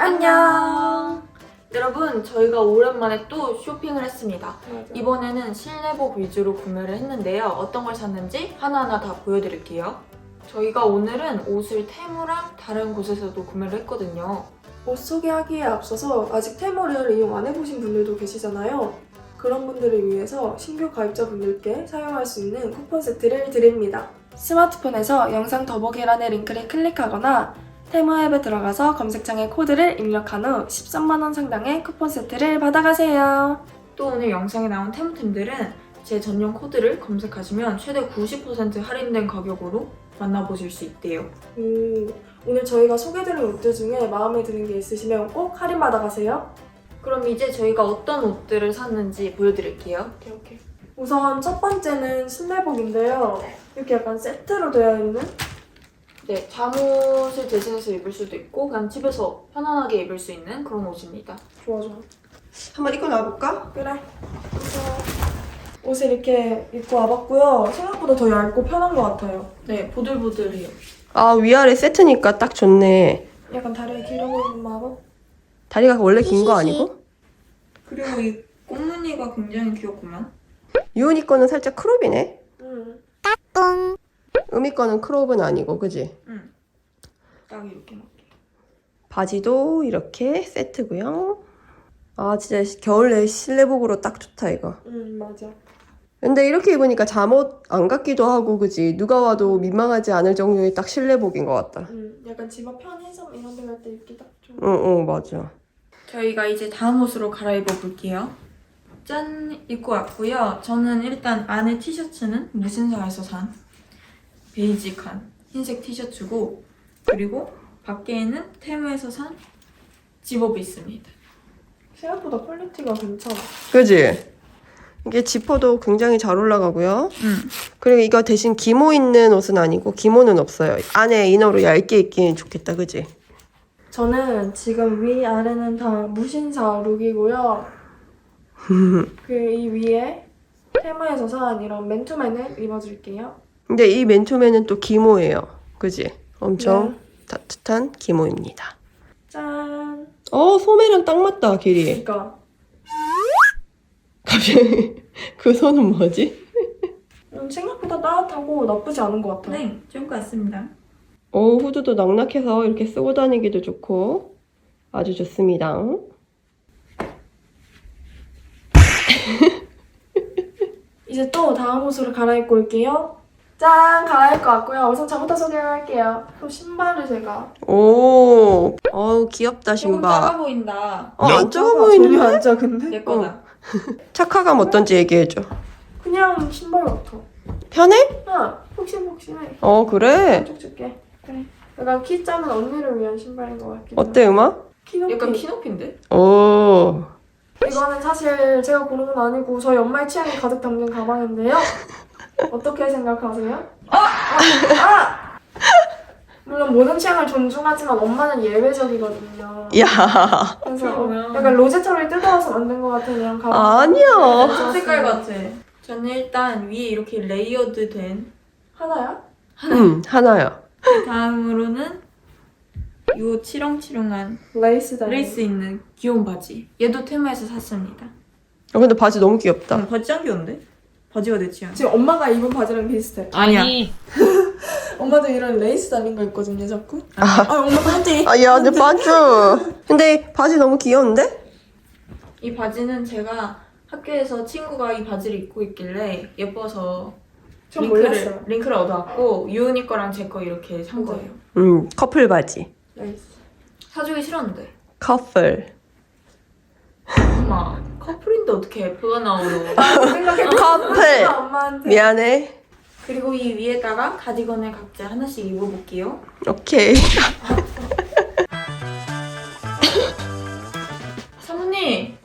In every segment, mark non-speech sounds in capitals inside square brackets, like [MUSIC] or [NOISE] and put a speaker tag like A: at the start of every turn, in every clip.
A: 안녕. 여러분, 저희가 오랜만에 또 쇼핑을 했습니다.
B: 맞아.
A: 이번에는 실내복 위주로 구매를 했는데요. 어떤 걸 샀는지 하나하나 다 보여드릴게요. 저희가 오늘은 옷을 테무랑 다른 곳에서도 구매를 했거든요.
B: 옷 소개하기에 앞서서 아직 테머를 이용 안 해보신 분들도 계시잖아요. 그런 분들을 위해서 신규 가입자분들께 사용할 수 있는 쿠폰 세트를 드립니다. 스마트폰에서 영상 더보기란의 링크를 클릭하거나 테무 앱에 들어가서 검색창에 코드를 입력한 후 13만원 상당의 쿠폰 세트를 받아가세요.
A: 또 오늘 영상에 나온 테무템들은 제 전용 코드를 검색하시면 최대 90% 할인된 가격으로 만나보실 수 있대요.
B: 오, 오늘 저희가 소개드린 옷들 중에 마음에 드는 게 있으시면 꼭 할인 받아가세요.
A: 그럼 이제 저희가 어떤 옷들을 샀는지 보여드릴게요.
B: 오케이, 오케이. 우선 첫 번째는 실내복인데요. 이렇게 약간 세트로 되어 있는
A: 네, 잠옷을 대신해서 입을 수도 있고 그냥 집에서 편안하게 입을 수 있는 그런 옷입니다.
B: 좋아 좋아.
C: 한번 입고 나와볼까?
B: 그래. 그래서 옷을 이렇게 입고 와봤고요. 생각보다 더 얇고 편한 것 같아요.
A: 네, 보들보들해요.
C: 아 위아래 세트니까 딱 좋네.
B: 약간 다리가 길어 보이는 마법?
C: 다리가 원래 긴 거 아니고?
A: 그리고 이 꽃무늬가 굉장히 귀엽구만.
C: 유은이 거는 살짝 크롭이네.
B: 응.
C: 음이 거는 크롭은 아니고 그지?
A: 응. 딱 이렇게 맞게.
C: 바지도 이렇게 세트고요. 아 진짜 겨울에 실내복으로 딱 좋다 이거.
B: 응, 맞아.
C: 근데 이렇게 입으니까 잠옷 안 같기도 하고 그지? 누가 와도 민망하지 않을 정도의 딱 실내복인 것 같다.
B: 응, 약간 집 앞 편의점 이런 데 갈 때 입기 딱 좋은.
C: 응, 응, 맞아.
A: 저희가 이제 다음 옷으로 갈아입어 볼게요. 짠! 입고 왔고요. 저는 일단 안에 티셔츠는 무신사에서 산 베이직한 흰색 티셔츠고 그리고 밖에는 테무에서 산 집업이 있습니다.
B: 생각보다 퀄리티가 괜찮아.
C: 그지? 이게 지퍼도 굉장히 잘 올라가고요.
A: 응.
C: 그리고 이거 대신 기모 있는 옷은 아니고 기모는 없어요. 안에 이너로 얇게 입기는 좋겠다, 그지?
B: 저는 지금 위 아래는 다 무신사 룩이고요. [LAUGHS] 그 이 위에 테마에서 산 이런 맨투맨을 입어줄게요.
C: 근데 이 맨투맨은 또 기모예요. 그지? 엄청
B: 네.
C: 따뜻한 기모입니다.
B: 짠.
C: 어, 소매랑 딱 맞다, 길이.
B: 그러니까
C: 갑자기 [LAUGHS] 그 손은 뭐지?
B: 음, 생각보다 따뜻하고 나쁘지 않은 것 같아요.
A: 네, 좋은 것 같습니다.
C: 어, 후드도 넉넉해서 이렇게 쓰고 다니기도 좋고 아주 좋습니다.
B: 이제 또 다음 옷으로 갈아입고 올게요. 짠! 갈아입고 왔고요. 우선 저부터 소개할게요. 또 신발을 제가
C: 오, 어우 귀엽다
A: 조금 작아
C: 신발.
A: 보인다.
C: 어, 안 작아
B: 전혀
C: 보이는데?
B: 안 작은데?
A: 내 거다.
C: 착화감 어떤지 얘기해줘.
B: 그냥 신발 같아.
C: 편해?
B: 아, 폭신폭신해.
C: 어 그래.
B: 쭉 줄게. 그래. 약간 키 작은 언니를 위한 신발인 것 같기도
C: 어때 음악?
B: 키높이.
A: 약간 키높인데?
C: 오,
B: 이거는 사실 제가 고른 건 아니고 저희 엄마의 취향이 가득 담긴 가방인데요. 어떻게 생각하세요? 아! 아! 물론 모든 취향을 존중하지만 엄마는 예외적이거든요.
C: 야,
B: 그래서
A: 그러면-
B: 약간 로제처를 뜯어와서 만든 것 같은 이런 가방.
C: 아니야.
A: 색깔 같아. 저는 일단 위에 이렇게 레이어드 된
B: 하나야?
C: 응 하나야.
A: 그 다음으로는 요 치렁치렁한
B: 레이스 다
A: 레이스 있는 귀여운 바지. 얘도 테마에서 샀습니다.
C: 어, 근데 바지 너무 귀엽다.
A: 응, 바지 짱 귀여운데? 바지가 내 취향.
B: 지금 엄마가 입은 바지랑 비슷해.
A: 아니야. [LAUGHS]
B: 엄마도 이런 레이스 달린 거 입거든요, 자꾸. 아, 엄마 반지.
C: 아, 야, 근데 반주. 근데 바지 너무 귀여운데?
A: 이 바지는 제가 학교에서 친구가 이 바지를 입고 있길래 예뻐서
B: 전
A: 링크를,
B: 몰랐어요.
A: 링크를 얻어왔고 유은이 거랑 제 거 이렇게 산. 거예요.
C: 음, 커플 바지.
B: 레이스.
A: 사주기 싫었는데.
C: 커플.
A: 엄마 커플인데 어떻게 F가 나오노?
B: 생각해.
C: 커플.
B: 엄마한테.
C: 미안해.
A: 그리고 이 위에다가 가디건을 각자 하나씩 입어볼게요.
C: 오케이. [LAUGHS]
A: 사모님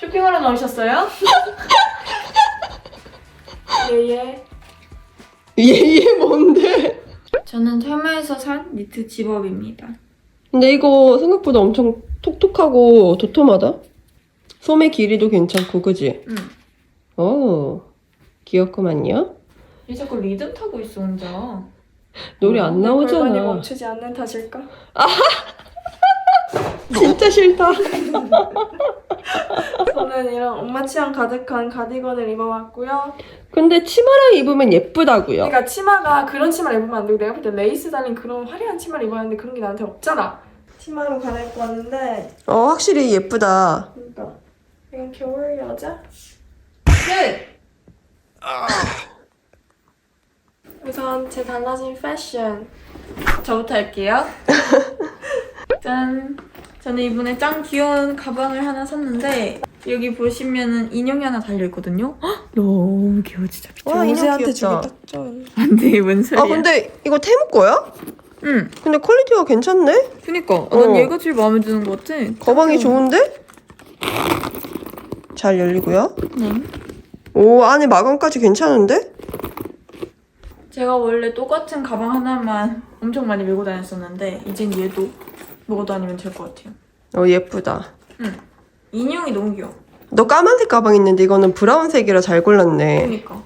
A: 쇼핑하러 나오셨어요? [LAUGHS]
B: 예예.
C: 얘 얘 뭔데?
A: 저는 테마에서 산 니트 집업입니다.
C: 근데 이거 생각보다 엄청 톡톡하고 도톰하다. 소매 길이도 괜찮고, 그지?
A: 응.
C: 오, 귀엽구만요.
A: 얘 자꾸 리듬 타고 있어 혼자.
C: 노래 안
B: 골반이
C: 나오잖아.
B: 멈추지 않는 탓일까? [LAUGHS]
C: 진짜 싫다. [LAUGHS]
B: 저는 이런 엄마 취향 가득한 가디건을 입어봤고요.
C: 근데 치마랑 입으면 예쁘다고요.
B: 그러니까 치마가 그런 치마를 입으면 안 되고 내가 볼 때 레이스 달린 그런 화려한 치마를 입어야 하는데 그런 게 나한테 없잖아. 치마로 갈아입고 왔는데
C: 어 확실히 예쁘다.
B: 그러니까 이건 겨울 여자?
A: 끝!
B: 우선 제 달라진 패션
A: 저부터 할게요. [LAUGHS] 짠! 저는 이번에 짱 귀여운 가방을 하나 샀는데 여기 보시면은 인형이 하나 달려있거든요. 헉, 너무 귀여워 진짜.
C: 와, 인형
B: 로제한테 주기. 딱 좋은
A: 안돼 뭔 소리야.
C: 아 근데 이거 테무 거야?
A: 응
C: 근데 퀄리티가 괜찮네?
A: 그니까 난
C: 어.
A: 얘가 제일 마음에 드는 것 같아.
C: 가방이 좋은데? 잘 열리고요.
A: 네.
C: 오 안에 마감까지 괜찮은데?
A: 제가 원래 똑같은 가방 하나만 엄청 많이 메고 다녔었는데 이젠 얘도 메고 다니면 될 것 같아요.
C: 어 예쁘다.
A: 인형이 너무 귀여워.
C: 너 까만색 가방 있는데 이거는 브라운색이라 잘 골랐네.
A: 그니까.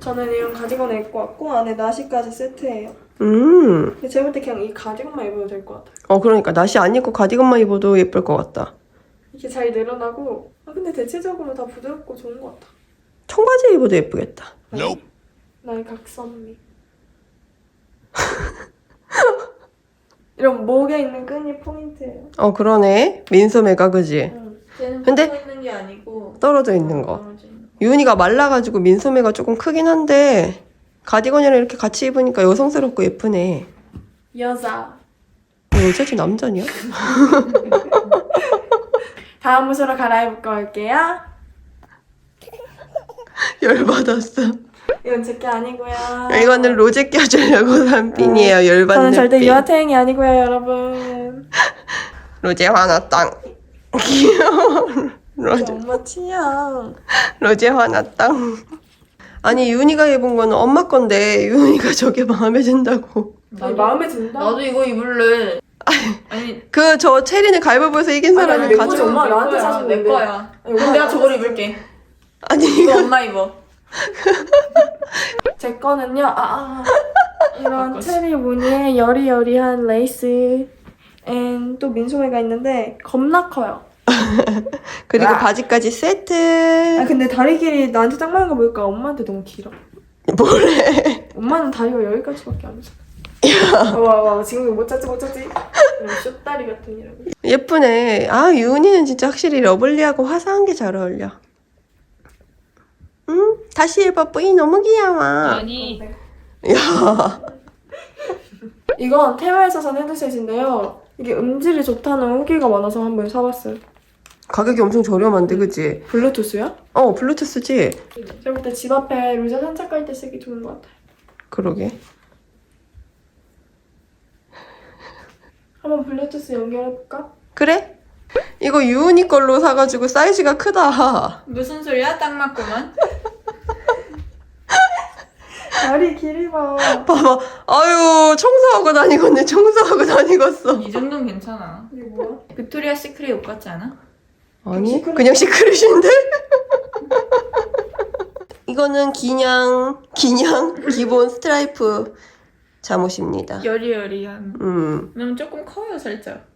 B: 저는 이런 가디건을 입고 왔고 안에 나시까지 세트예요.
C: 음.
B: 근데 제가 볼때 그냥 이 가디건만 입어도 될 것 같아요.
C: 어 그러니까 나시 안 입고 가디건만 입어도 예쁠 것 같다.
B: 이게 잘 늘어나고 아 근데 대체적으로 다 부드럽고 좋은 것 같아.
C: 청바지 입어도 예쁘겠다.
B: 나의 각선미. [LAUGHS] 이런 목에 있는 끈이 포인트예요.
C: 어 그러네. 민소매가 그지?
B: 응.
A: 쟤는
C: 근데-
A: 붙어 있는 게 아니고
C: 떨어져 있는 거.
A: 떨어져 있는 거.
C: 유은이가 말라가지고 민소매가 조금 크긴 한데 가디건이랑 이렇게 같이 입으니까 여성스럽고 예쁘네.
B: 여자.
C: 여자지 남자냐? [LAUGHS]
B: 다음 옷으로 갈아입고 올게요. [LAUGHS]
C: 열받았어.
B: 이건 제게 아니고요.
C: 이거는 로제 껴주려고 산 핀이에요. 열받는
B: 저는 절대
C: 핀.
B: 유아태행이 아니고요, 여러분.
C: 로제 화났당. 귀여워. 로제,
B: 엄마 취향.
C: 로제 화났당. 아니 유은이가 입은 거는 엄마 건데 유은이가 저게 마음에 든다고.
B: 아니, 마음에 든다.
A: 나도 이거 입을래. 아니
C: 그 저 체리는 가위바위보에서 이긴
B: 아니,
C: 사람이
B: 아니,
C: 가져.
A: 내
B: 나한테 사줬는데.
A: 내 거야.
B: 아니,
A: 내가 저걸 입을게.
C: 아니
A: 이거
C: 이거
A: 엄마 입어. [LAUGHS]
B: 제 거는요, 아, 아, 이런
A: 바꿨어.
B: 체리 무늬의 여리여리한 레이스, 앤 또 민소매가 있는데 겁나 커요. [LAUGHS]
C: 그리고
A: 와.
C: 바지까지 세트.
B: 아 근데 다리 길이 나한테 딱 맞는 거 보니까 엄마한테 너무 길어.
C: 뭐래?
B: 엄마는 다리가 여기까지밖에 안 돼. 와와 지금 못 찾지 못 찾지. 이런 숏다리 같은 이런. 거.
C: 예쁘네. 아 유은이는 진짜 확실히 러블리하고 화사한 게 잘 어울려. 응? 다시 해봐. 뿌이 너무 귀여워.
A: 아니
C: 야. [LAUGHS]
B: 이건 테마에서 산 헤드셋인데요. 이게 음질이 좋다는 후기가 많아서 한번 사봤어요.
C: 가격이 엄청 저렴한데 그치?
B: 블루투스요?
C: 어 블루투스지?
B: 제가 볼때 집 앞에 루저 산책할 때 쓰기 좋은 것 같아요.
C: 그러게.
B: 한번 블루투스 연결해볼까?
C: 그래? 이거 유은이 걸로 사가지고 사이즈가 크다.
A: 무슨 소리야? 딱 맞구만. [LAUGHS]
B: 다리 길이 봐.
C: 봐봐. 아유 청소하고 다니겠네. 청소하고 다니겠어.
A: 이 정도는 괜찮아.
B: 이게 뭐야?
A: 빅토리아 시크릿 옷 같지 않아?
C: 아니
B: 시크릿.
C: 그냥 시크릿인데? [LAUGHS] 이거는 기냥 기냥 기본 스트라이프 잠옷입니다.
A: 여리여리한.
C: 음
A: 너무 조금 커요 살짝.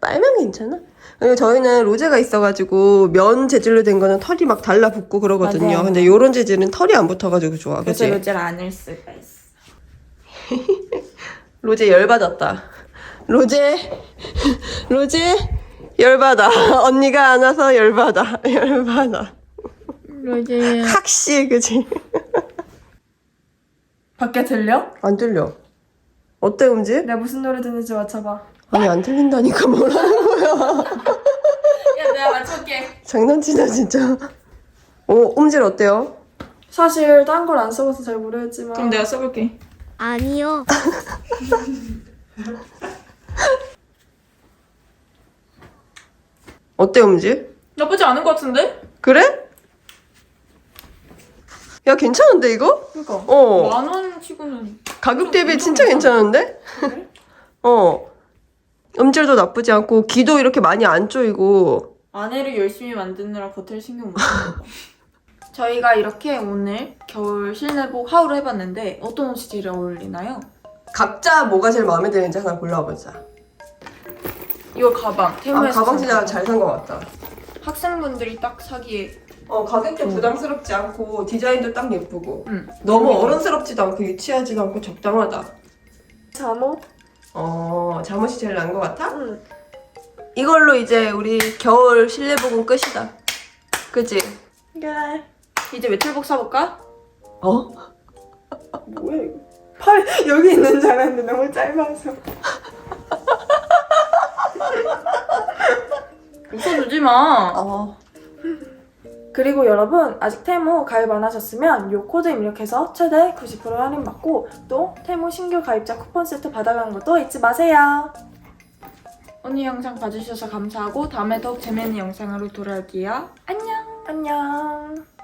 C: 빨면 괜찮아? 그리고 저희는 로제가 있어가지고 면 재질로 된 거는 털이 막 달라붙고 그러거든요.
A: 맞아요.
C: 근데 요런 재질은 털이 안 붙어가지고 좋아.
A: 그래서
C: 그치?
A: 로제를 안을 수가 있어. [LAUGHS]
C: 로제 열받았다. 로제 로제 열받아. [LAUGHS] 언니가 안 와서 열받아. [LAUGHS] 열받아.
A: 로제.
C: 학시 그지?
B: 밖에 들려?
C: 안 들려. 어때 음질?
B: 내가 무슨 노래 듣는지 맞춰봐.
C: 아니 안 들린다니까 뭐라는 거야.
A: 야 내가 맞춰볼게.
C: 장난치나 진짜. 오 음질 어때요?
B: 사실 딴 걸 안 써봐서 잘 모르겠지만
A: 그럼 내가 써볼게.
D: 아니요. [LAUGHS]
C: 어때 음질?
A: 나쁘지 않은 것 같은데?
C: 그래? 야 괜찮은데 이거?
A: 그러니까.
C: 어
A: 만 원 치고는.
C: 가격 대비 진짜 괜찮은데?
B: 그래?
C: 어 음질도 나쁘지 않고 귀도 이렇게 많이 안 조이고
A: 아내를 열심히 만드느라 겉을 신경 못 거. [LAUGHS] 저희가 이렇게 오늘 겨울 실내복 하울을 해봤는데 어떤 옷이 제일 어울리나요?
C: 각자 뭐가 제일 마음에 드는지 하나 골라보자
A: 이거 가방.
C: 아,
A: 테무에서
C: 가방
A: 산
C: 진짜. 잘 산 것 같다.
A: 학생분들이 딱 사기에
C: 어, 가격도
A: 음.
C: 부담스럽지 않고 디자인도 딱 예쁘고
A: 응.
C: 너무
A: 음.
C: 어른스럽지도 않고 유치하지도 않고 적당하다.
B: 잠옷?
C: 어, 잠옷이 제일 나은 것 같아?
B: 응.
C: 이걸로 이제 우리 겨울 실내복은 끝이다. 그치?
B: 그래.
A: 이제 외출복 사볼까?
C: 어?
B: 뭐야 이거? 팔 여기 있는 줄 알았는데 너무 짧아서.
A: 웃어주지 마.
C: 어.
B: 그리고 여러분 아직 테무 가입 안 하셨으면 요 코드 입력해서 최대 90% 할인 받고 또 테무 신규 가입자 쿠폰 세트 받아가는 것도 잊지 마세요.
A: 오늘 영상 봐주셔서 감사하고 다음에 더욱 재밌는 영상으로 돌아올게요. 안녕.
B: 안녕.